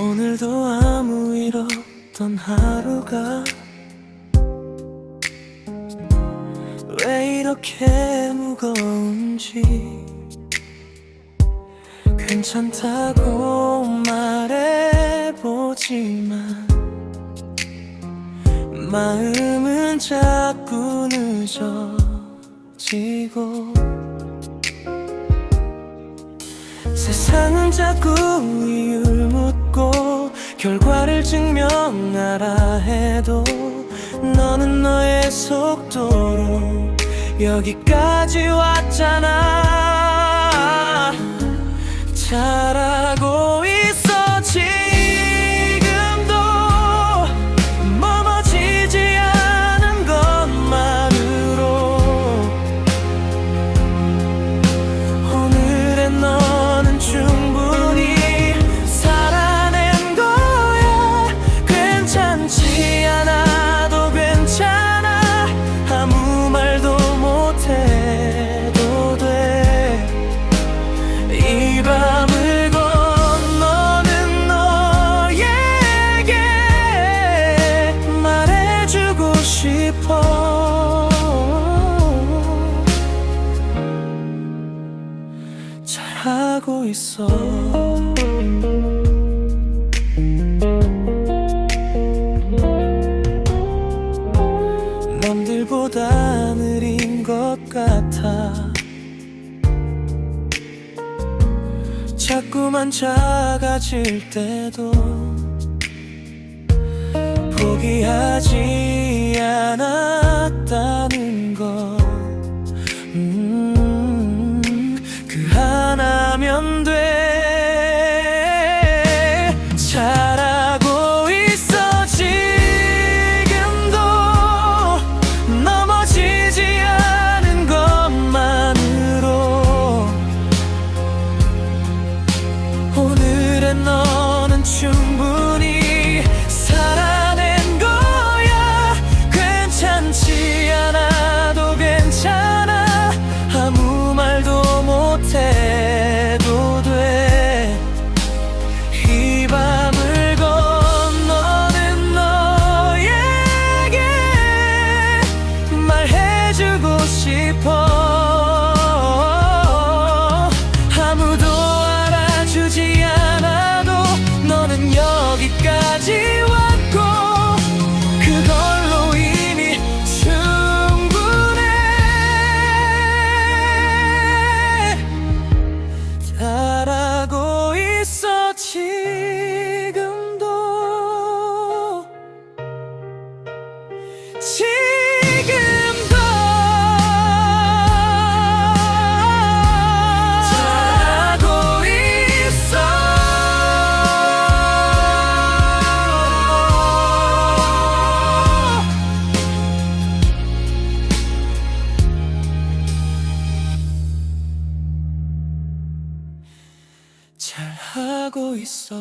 오늘도 아무 일 없던 하루가 왜 이렇게 무거운지 괜찮다고 말해보지만 마음은 자꾸 늦어지고 세상은 자꾸 이유를 묻고 결과를 증명하라 해도 너는 너의 속도로 여기까지 왔잖아. 잘하고 하고 있어. 남들보다 느린 것 같아. 자꾸만 작아질 때도 포기하지 하나면 돼. 잘하고 있어 지금도 넘어지지 않은 것만으로. 오늘의 너는 충분히 하고 있어